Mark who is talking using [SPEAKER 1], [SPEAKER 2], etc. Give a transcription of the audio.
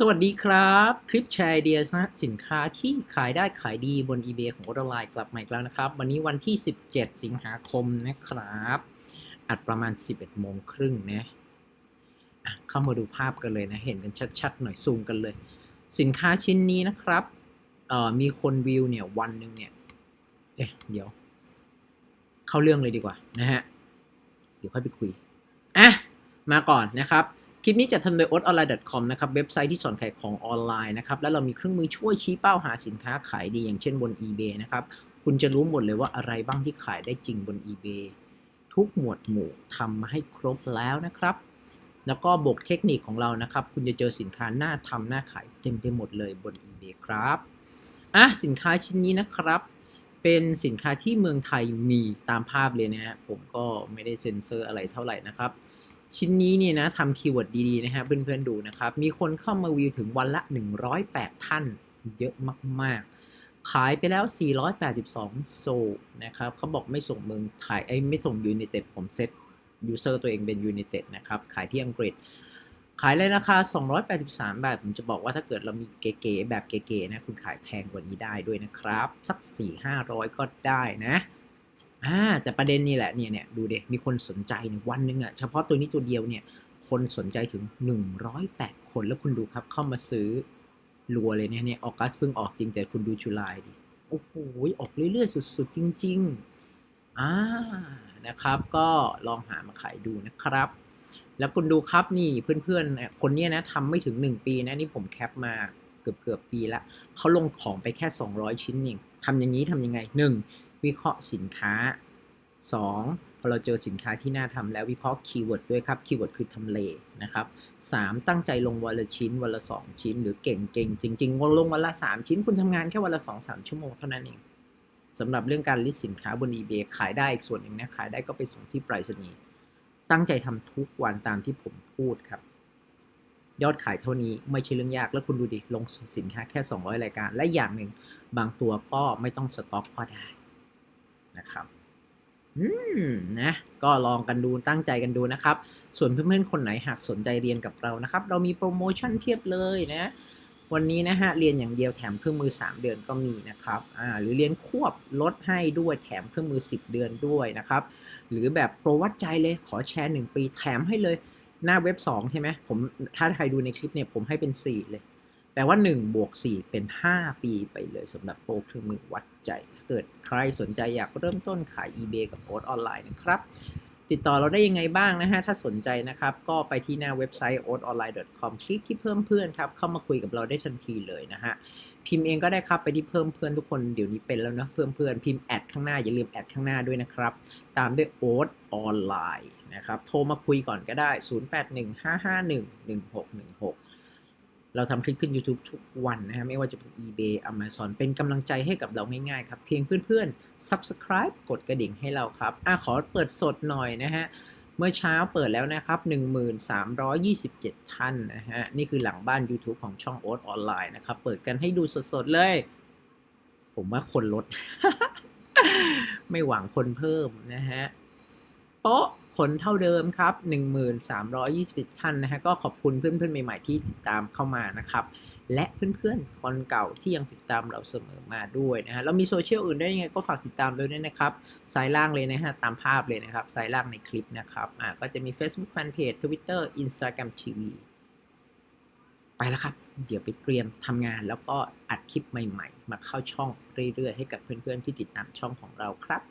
[SPEAKER 1] สวัสดีครับ คลิปแชร์ไอเดียนะสินค้าที่ขายได้ขายดีบน eBay ของออนไลน์กลับมาอีกแล้วนะครับ วันนี้วันที่ 17 สิงหาคมนะครับ อัดประมาณ 11โมงครึ่งนะอะเข้ามาดูภาพกันเลยนะ เห็นกันชัดๆ หน่อยซูมกันเลย สินค้าชิ้นนี้นะครับเอ่อมีคนวิวเนี่ยวันหนึ่งเนี่ยเอ๊ะเดี๋ยว เข้าเรื่องเลยดีกว่านะฮะ เดี๋ยวค่อยไปคุยอะมาก่อนนะครับ ลิปนี้จะทำโดย o t o n l i n e c o m นะครับ เว็บไซต์ที่สอนขายของออนไลน์นะครับ แล้วเรามีเครื่องมือช่วยชี้เป้าหาสินค้าขายดีอย่างเช่นบน eBay นะครับ คุณจะรู้หมดเลยว่าอะไรบ้างที่ขายได้จริงบน eBay ทุกหมวดหมู่ทำมาให้ครบแล้วนะครับ แล้วก็บกเทคนิคของเรานะครับ คุณจะเจอสินค้าหน้าทำหน้าขายเต็มไปหมดเลยบน eBay ครับอะสินค้าชิ้นนี้นะครับ เป็นสินค้าที่เมืองไทยมีตามภาพเลยนะฮะผมก็ไม่ได้เซ็นเซอร์อะไรเท่าไหร่นะครับ ชิ้นนี้เนี่ยนะทำคีย์เวิร์ดดีๆนะฮะเพื่อนๆดูนะครับ มีคนเข้ามาวิวถึงวันละ 108 ท่าน เยอะมากๆ ขายไปแล้ว 482 โซนะครับเขาบอกไม่ส่งเมืองขายไอ้ไม่ส่งยูนิเต็ดผมเซ็ตยูเซอร์ตัวเองเป็นยูนิเต็ดนะครับ ขายที่อังกฤษ ขายเลยราคา 283 บาท ผมจะบอกว่าถ้าเกิดเรามีเก๋ๆแบบเก๋ๆนะ คุณขายแพงกว่านี้ได้ด้วยนะครับ สัก 4-500 ก็ได้นะ อ่าแต่ประเด็นนี่แหละเนี่ยเนี่ยดูเด็มีคนสนใจเนี่ยวันหนึ่งอะเฉพาะตัวนี้ตัวเดียวเนี่ย คนสนใจถึง 108 คนแล้วคุณดูครับเข้ามาซื้อรัวเลยเนี่ยเนี่ยออกัสเพิ่งออกจริงแต่คุณดูจุลายดิโอ้โหออกเรื่อยๆ สุดๆ จริง ๆอ่านะครับ ก็ลองหามาขายดูนะครับ แล้วคุณดูครับนี่เพื่อนๆ คนเนี้ยนะทำไม่ถึง 1 ปีนะนี่ผมแคปมาเกือบเกือบปีละเขาลงของไปแค่ 200 ชิ้นเองทำอย่างนี้ทำยังไง 1. วิเคราะห์สินค้า 2. พอเราเจอสินค้าที่น่าทำแล้ววิเคราะห์คีย์เวิร์ดด้วยครับคีย์เวิร์ดคือทำเลนะครับ 3. ตั้งใจลงวันละชิ้นวันละ 2 ชิ้น หรือเก่งเก่งจริงๆลงวันละ 3 ชิ้นคุณทำงานแค่วันละ 2-3 ชั่วโมงเท่านั้นเองสำหรับเรื่องการลิสต์สินค้าบน eBay ขายได้อีกส่วนหนึ่งนะขายได้ก็ไปส่งที่ไปรษณีย์ตั้งใจทำทุกวันตามที่ผมพูดครับ ยอดขายเท่านี้ไม่ใช่เรื่องยากแล้วคุณดูดิลงสินค้าแค่ 200 รายการ และอย่างหนึ่งบางตัวก็ไม่ต้องสต็อกก็ได้ นะครับอืมนะก็ลองกันดูตั้งใจกันดูนะครับ ส่วนเพื่อนๆคนไหนหากสนใจเรียนกับเรานะครับ เรามีโปรโมชั่นเพียบเลยนะ วันนี้นะฮะเรียนอย่างเดียวแถมเครื่องมือ 3 เดือนก็มีนะครับอ่าหรือเรียนควบลดให้ด้วยแถมเครื่องมือ 10 เดือนด้วยนะครับ หรือแบบโปรวัดใจเลยขอแชร์ 1 ปีแถมให้เลยหน้าเว็บ 2 ใช่ไหมผมถ้าใครดูในคลิปเนี่ยผมให้เป็น 4 เลย แปลว่า1บวก4เป็น 5 ปีไปเลยสำหรับโปรเครื่องมือวัดใจ ถ้าเกิดใครสนใจอยากเริ่มต้นขาย eBay กับโค้ดออนไลน์นะครับ ติดต่อเราได้ยังไงบ้างนะฮะ ถ้าสนใจนะครับ ก็ไปที่หน้าเว็บไซต์ o t o n l i n e c o m คลิกที่เพิ่มเพื่อนครับ เข้ามาคุยกับเราได้ทันทีเลยนะฮะพิมพ์เองก็ได้ครับไปที่เพิ่มเพื่อนทุกคนเดี๋ยวนี้เป็นแล้วเนอะเพิ่มเพื่อนพิมพ์แอดข้างหน้าอย่าลืมแอดข้างหน้าด้วยนะครับ ตามด้วย o t ออนไลน์นะครับ โทรมาคุยก่อนก็ได้ 0815511616 เราทำคลิปขึ้น YouTube ทุกวันนะฮะไม่ว่าจะเป็น eBay Amazon เป็นกำลังใจให้กับเราง่ายๆครับ เพียงเพื่อนๆ Subscribe กดกระดิ่งให้เราครับอะขอเปิดสดหน่อยนะฮะ เมื่อเช้าเปิดแล้วนะครับ 1327 ท่านนะฮะ นี่คือหลังบ้าน YouTube ของช่องโอ๊ตออนไลน์นะครับ เปิดกันให้ดูสดๆเลย ผมว่าคนลด ไม่หวังคนเพิ่มนะฮะ ป๊ะผลเท่าเดิมครับ 1320ท่านนะฮะก็ขอบคุณเพื่อนๆ ใหม่ๆ ที่ติดตามเข้ามานะครับ และเพื่อนๆ คนเก่าที่ยังติดตามเราเสมอมาด้วยนะฮะเรามีโซเชียลอื่นได้ยังไงก็ฝากติดตามด้วยนะครับซ้ายล่างเลยนะฮะ ตามภาพเลยนะครับซ้ายล่างในคลิปนะครับอ่าก็จะมี Facebook Fanpage Twitter Instagram TV ไปแล้วครับ เดี๋ยวไปเตรียมทำงานแล้วก็อัดคลิปใหม่ ๆ มาเข้าช่องเรื่อยๆ ให้กับเพื่อนๆ ที่ติดตามช่องของเราครับ